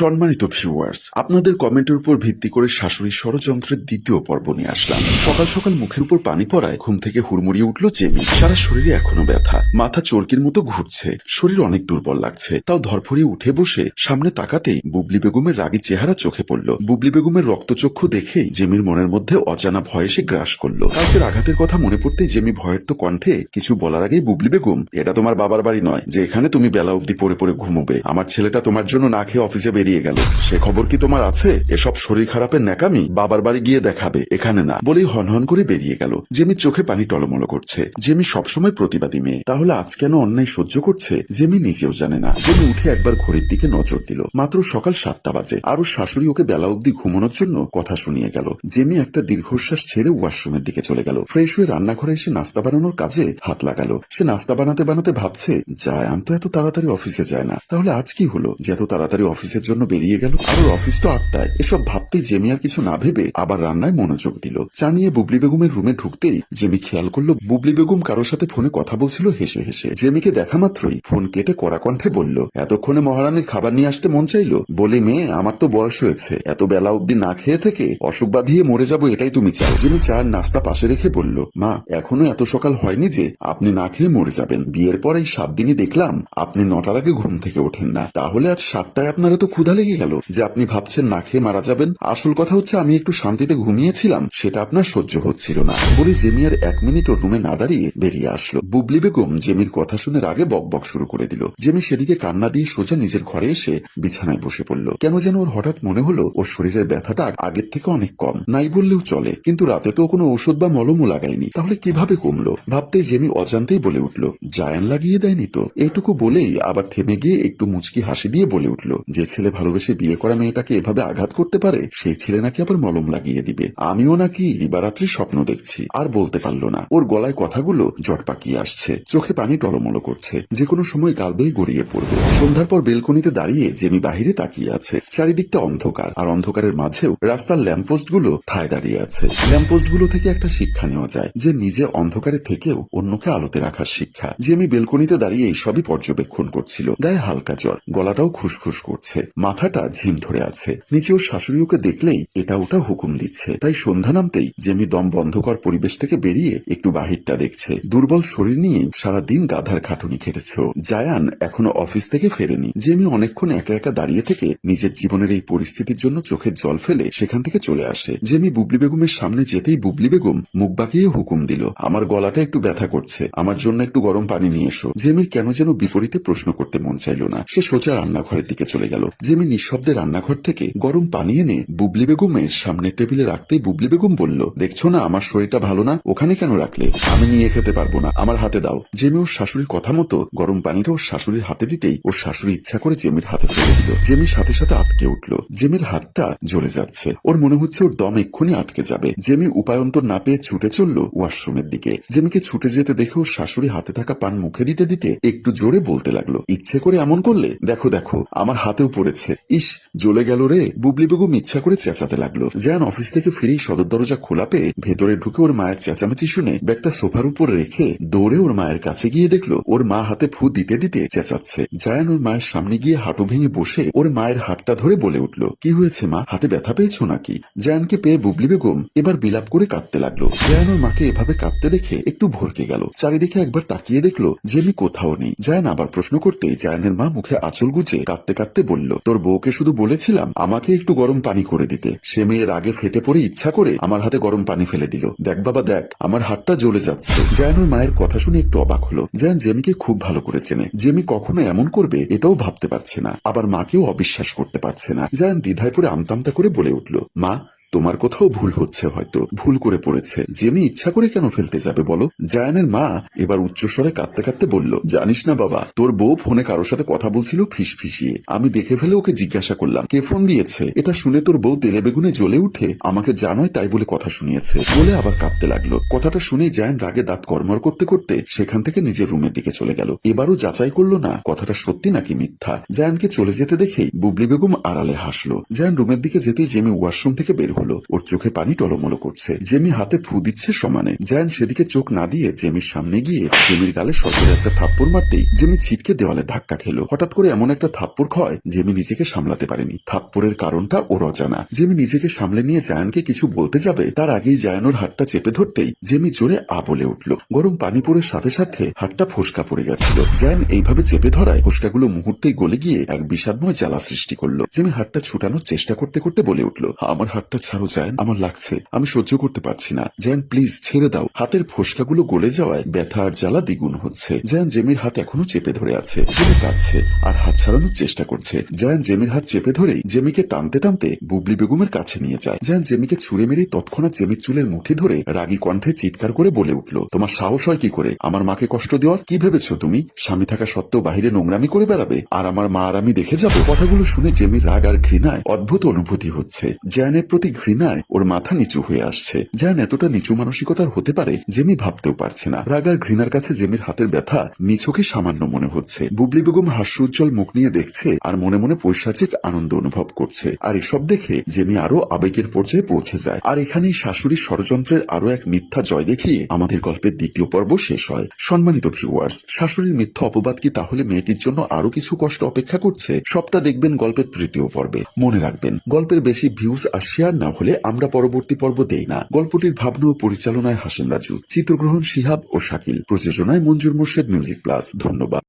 সম্মানিত ভিউয়ার্স আপনাদের কমেন্টের উপর ভিত্তি করে শাশুড়ি ষড়যন্ত্রের দ্বিতীয় পর্ব নিয়ে আসলাম। সকাল সকাল মুখের উপর পানি পড়ায় ঘুম থেকে হুড়মুড়িয়ে উঠল জেমি। সারা শরীরে এখনও ব্যথা। মাথা চরকির মতো ঘুরছে। শরীর অনেক দুর্বল লাগছে। তাও ধরফড়িয়ে উঠে বসে সামনে তাকাতেই বুবলি বেগমের রাগী চেহারা চোখে পড়ল। বুবলি বেগমের রক্তচক্ষু দেখেই জেমির মনের মধ্যে অজানা ভয় এসে গ্রাস করল। কালকের আঘাতের কথা মনে পড়তেই জেমি ভয়ের তো কণ্ঠে কিছু বলার আগেই বুবলি বেগম, এটা তোমার বাবার বাড়ি নয়। যে এখানে তুমি বেলা অবধি পড়ে পড়ে ঘুমোবে। আমার ছেলেটা তোমার জন্য না খেয়ে অফিসে বেরিয়ে গেল। সে খবর কি তোমার আছে? এসব শরীর খারাপের ন্যাকামি বাবার বাড়ি গিয়ে দেখাবে, এখানে না। বলেই হনহন করে বেরিয়ে গেল। জেমির চোখে পানি টলমল করছে। জেমি সবসময় প্রতিবাদী মেয়ে। তাহলে আজ কেন অন্যায় সহ্য করছে? জেমি নিজেও জানে না। জেমি উঠে একবার ঘড়ির দিকে নজর দিল। মাত্র সকাল সাতটা বাজে। আরও শাশুড়ি ওকে বেলা অবধি ঘুমানোর জন্য কথা শুনিয়ে গেল। জেমি একটা দীর্ঘশ্বাস ছেড়ে ওয়াশরুমের দিকে চলে গেল। ফ্রেশ হয়ে রান্নাঘরে এসে নাস্তা বানানোর কাজে হাত লাগালো। সে নাস্তা বানাতে বানাতে ভাবছে, জায়ান তো এত তাড়াতাড়ি অফিসে যায় না। তাহলে আজ কি হলো? যে এত তাড়াতাড়ি অফিসের জন্য বেরিয়ে গেল। আর অফিস তো আটটায়। এসব ভাবতেই জেমি আর কিছু না ভেবে আবার রান্নায় মনোযোগ দিল। চা নিয়ে বুবলি বেগমের রুমে ঢুকতেই জেমি খেয়াল করল, বুবলি বেগম কারোর সাথে ফোনে কথা বলছিল হেসে হেসে। জেমিকে দেখা মাত্রই ফোন কেটে কড়া কণ্ঠে বলল, এতক্ষণে মহারানীর খাবার নিয়ে আসতে মন চাইলো? বলে মেয়ে, আমার তো বয়স হয়েছে। এত বেলা অব্দি না খেয়ে থেকে অসুখ বাঁধিয়ে মরে যাব এটাই তুমি চাও? জেমি চার নাস্তা পাশে রেখে বলল, মা, এখনও এত সকাল হয়নি যে আপনি না খেয়ে মরে যাবেন। বিয়ের পর এই সাত দিনই দেখলাম আপনি নটার আগে ঘুম থেকে ওঠেন না। তাহলে আজ সাতটায় আপনার এত ক্ষুধা লেগে গেল যে আপনি ভাবছেন না খেয়ে মারা যাবেন। আসল কথা হচ্ছে আমি একটু শান্তিতে ঘুমিয়েছিলাম, সেটা আপনার সহ্য হচ্ছিল না। বলে জেমি আর এক মিনিট ওর রুমে না দাঁড়িয়ে বেরিয়ে আসলো। বুবলি বেগম জেমির কথা শুনে রাগে বক বক শুরু করে দিল। জেমি সেদিকে কান্না দিয়ে সোজা নিজের ঘরে এসে বিছানায় বসে পড়ল। কেন যেন ওর হঠাৎ মনে হলো ওর শরীরের ব্যথাটা আগের থেকে অনেক কম। নাই বললেও চলে, কিন্তু রাতে তো কোনো ওষুধ বা মলমও লাগায়নি। তাহলে কীভাবে কমলো? ভাবতেই জেমি অজান্তেই বলে উঠল, জায়ান লাগিয়ে দেয়নি তো? এইটুকু বলেই আবার থেমে গিয়ে একটু মুচকি হাসি দিয়ে বলে উঠল, যে ছেলে ভালোবেসে বিয়ে করা মেয়েটাকে এভাবে আঘাত করতে পারে, সেই ছেলে নাকি আবার মলম লাগিয়ে দিবে। আমিও নাকি দিবারাত্রি স্বপ্ন দেখছি। আর বলতে পারল না। ওর গলায় কথাগুলো জট পাকিয়ে আসছে। চোখে পানি টলমল করছে। যে কোনো সময় গাল বেয়ে গড়িয়ে পড়বে। সন্ধ্যার পর বেলকনিতে দাঁড়িয়ে জেমি বাহিরে তাকিয়ে আছে। চারিদিকটা অন্ধকার। আর অন্ধকারের মাঝেও রাস্তার ল্যাম্পপোস্টগুলো ঠায় দাঁড়িয়ে আছে। ল্যাম্পপোস্টগুলো থেকে একটা শিক্ষা নেওয়া যায় যে নিজে অন্ধকারে থেকেও অন্যকে আলোতে রাখার শিক্ষা। জেমি বেলকনিতে দাঁড়িয়ে এই সবই পর্যবেক্ষণ করছিল। গায়ে হালকা জ্বর। গলাটাও খুসখুস করছে। মাথাটা ঝিম ধরে আছে। নিচে ওর শাশুড়ি ওকে দেখলেই এটা ওটা হুকুম দিচ্ছে। তাই সন্ধ্যা নামতেই জেমি দম বন্ধকর পরিবেশ থেকে বেরিয়ে একটু বাহিরটা দেখছে। দুর্বল শরীর নিয়ে সারা দিন গাধার খাটুনি খেটেছে। জায়ান এখনও অফিস থেকে ফেরেনি। জেমি অনেকক্ষণ একা একা দাঁড়িয়ে থেকে নিজের জীবনের এই পরিস্থিতির জন্য চোখের জল ফেলে সেখান থেকে চলে আসে। জেমি বুবলি বেগমের সামনে যেতেই বুবলি বেগম মুখ বাঁকিয়ে হুকুম দিল, আমার গলাটা একটু ব্যথা করছে। আমার জন্য একটু গরম পানি নিয়ে এসো। জেমির কেন যেন বিপরীতে প্রশ্ন করতে মন চাইল না। সে সোজা রান্নাঘরের দিকে চলে গেল। জেমি নিঃশব্দে রান্নাঘর থেকে গরম পানি এনে বুবলি বেগমের সামনের টেবিলে রাখতেই বুবলি বেগম বলল, দেখছ না, আমার শরীরটা ভালো না, ওখানে কেন রাখলে? আমি নিয়ে খেতে পারব না, আমার হাতে দাও। জেমি ওর শাশুড়ির কথা মতো গরম পানিটা ওর শাশুড়ির হাতে দিতেই ওর শাশুড়ি ইচ্ছা করে জেমির হাতে ফেলে দিল। জেমির সাথে সাথে আটকে উঠল। জেমির হাতটা জ্বলে যাচ্ছে। ওর মনে হচ্ছে ওর দম এক্ষুনি আটকে যাবে। জেমি উপায়ন্তর না পেয়ে ছুটে চলল ওয়াশরুমের দিকে। জেমিকে ছুটে যেতে দেখে ওর শাশুড়ি হাতে থাকা পান মুখে দিতে দিতে একটু জোরে বলতে লাগল, ইচ্ছে করে এমন করলে? দেখো দেখো, আমার হাতেও পড়েছে। ইস, জ্বলে গেল রে। বুবলি বেগম ইচ্ছা করে চেঁচাতে লাগল। জায়ান অফিস থেকে ফিরেই সদর দরজা খোলা পেয়ে ভেতরে ঢুকে ওর মায়ের চেঁচামেচি শুনে ব্যাগটা সোফার উপর রেখে দৌড়ে ওর মায়ের কাছে গিয়ে দেখল, ওর মা হাতে ফু দিতে দিতে চেঁচাচ্ছে। জায়ান ওর মায়ের সামনে গিয়ে হাঁটু ভেঙে বসে ওর মায়ের হাতটা ধরে বলে উঠল, কি হয়েছে মা? হাতে ব্যথা পেয়েছ নাকি? জায়ানকে পেয়ে বুবলি বেগম এবার বিলাপ করে কাঁদতে লাগল। জায়ান ওর মাকে এভাবে কাঁদতে দেখে একটু ভরকে গেল। চারিদিকে একবার তাকিয়ে দেখল জেমি কোথাও নেই। জায়ান আবার প্রশ্ন করতেই জায়ানের মা মুখে আঁচল গুজে কাঁদতে কাঁদতে বলল তোর বউকে শুধু বলেছিলাম আমাকে একটু গরম পানি করে দিতে। সে মেয়ের আগে ফেটে পড়ে ইচ্ছা করে আমার হাতে গরম পানি ফেলে দিল। দেখ বাবা, দেখ, আমার হাতটা জ্বলে যাচ্ছে। জায়ানোর মায়ের কথা শুনে একটু অবাক হলো। জায়ান জেমিকে খুব ভালো করে চেনে। জেমি কখনো এমন করবে এটাও ভাবতে পারছে না। আবার মাকেও অবিশ্বাস করতে পারছে না। জায়ান দ্বিধায় পরে আমতামতা করে বলে উঠল, মা তোমার কোথাও ভুল হচ্ছে হয়তো, ভুল করে পড়েছে। জেমি ইচ্ছা করে কেন ফেলতে যাবে বলো? জায়ানের মা এবার উচ্চস্বরে কাঁদতে কাঁদতে বলল, জানিস না বাবা, তোর বউ ফোনে কারোর সাথে কথা বলছিল ফিস ফিসিয়ে আমি দেখে ফেলে ওকে জিজ্ঞাসা করলাম, কে ফোন দিয়েছে? এটা শুনে তোর বউ তেলে বেগুনে জ্বলে উঠে আমাকে জানোই তাই বলে কথা শুনিয়েছে। বলে আবার কাঁদতে লাগল। কথাটা শুনে জায়ান রাগে দাঁত কর্মর করতে করতে সেখান থেকে নিজের রুমের দিকে চলে গেল। এবারও যাচাই করল না, কথাটা সত্যি নাকি মিথ্যা? জায়ানকে চলে যেতে দেখেই বুবলি বেগম আড়ালে হাসলো। জায়ান রুমের দিকে যেতেই জেমি ওয়াশরুম থেকে বের হলো ওর চোখে পানি টলমলো করছে। জেমি হাতে ফু দিচ্ছে সমানে। জায়ান সেদিকে চোখ না দিয়ে জেমির সামনে গিয়ে জেমির গালে সজোরে একটা থাপ্পড় মারতেই জেমি ছিটকে দেওয়ালে ধাক্কা খেলো। হঠাৎ করে এমন একটা থাপ্পড় খায় জেমি নিজেকে সামলাতে পারেনি। থাপ্পড়ের কারণটা ওর অজানা। জেমি নিজেকে সামলে নিয়ে জায়ানকে কিছু বলতে যাবে, তার আগেই জায়ানোর হাতটা চেপে ধরতেই জেমি জোরে আ বলে উঠল। গরম পানি পড়ে সাথে সাথে হাতটা ফোসকা পড়ে গেছিল। জায়ান এইভাবে চেপে ধরায় ফোসকাগুলো মুহূর্তেই গলে গিয়ে এক বিষাদময় জ্বালা সৃষ্টি করল। জেমি হাতটা ছুটানোর চেষ্টা করতে করতে বলে উঠল, আমার হাতটা ছাড়ো জায়ান, আমার লাগছে। আমি সহ্য করতে পারছি না। জায়ান, প্লিজ ছেড়ে দাও। হাতের ফোসকাগুলো গলে যাওয়ায় ব্যথা আর জ্বালা দ্বিগুণ হচ্ছে। জায়ান, জেমির হাত এখনও চেপে ধরে আছে। জেমি কাঁদছে আর হাত ছাড়ানোর চেষ্টা করছে। জায়ান, জেমির হাত চেপে ধরেই জেমিকে টানতে টানতে বুবলি বেগমের কাছে নিয়ে যায়। জায়ান, জেমিকে ছুড়ে মেরেই তৎক্ষণাৎ জেমির চুলের মুঠি ধরে রাগী কণ্ঠে চিৎকার করে বলে উঠল, তোমার সাহস হয় কি করে? আমার মাকে কষ্ট দেওয়ার? কি ভেবেছো তুমি? স্বামী থাকা সত্ত্বেও বাহিরে নোংরামি করে বেড়াবে। আর আমার মা আর আমি দেখে যাব? কথাগুলো শুনে জেমির রাগ আর ঘৃণায় অদ্ভুত অনুভূতি হচ্ছে। জায়ানের প্রতি ঘৃণায় ওর মাথা নিচু হয়ে আসছে জায়ান এতটা নিচু মানসিকতার হতে পারে জেমি ভাবতেও পারছে না। রাগার ঘৃণার কাছে জেমির হাতের ব্যথা নিছকে সামান্য মনে হচ্ছে। বুবলি বেগম হাস্যোজ্জ্বল মুখ নিয়ে দেখছে আর মনে মনে পৈশাচিক আনন্দ অনুভব করছে। আর এসব দেখে জেমি আরও আবেগের পর্যায়ে পৌঁছে যায়। আর এখানেই শাশুড়ির ষড়যন্ত্রের আরও এক মিথ্যা জয় দেখিয়ে আমাদের গল্পের দ্বিতীয় পর্ব শেষ হয়। সম্মানিত ভিউয়ার্স শাশুড়ির মিথ্যা অপবাদ কি তাহলে মেয়েটির জন্য আরও কিছু কষ্ট অপেক্ষা করছে? সবটা দেখবেন গল্পের তৃতীয় পর্বে। মনে রাখবেন, গল্পের বেশি ভিউজ আর শেয়ার না হলে আমরা পরবর্তী পর্ব দেই না। গল্পটির ভাবনা ও পরিচালনায় হাসান রাজু। চিত্রগ্রহণ শিহাব ও শাকিল। প্রযোজনায় মঞ্জুর মোর্শেদ মিউজিক প্লাস। ধন্যবাদ।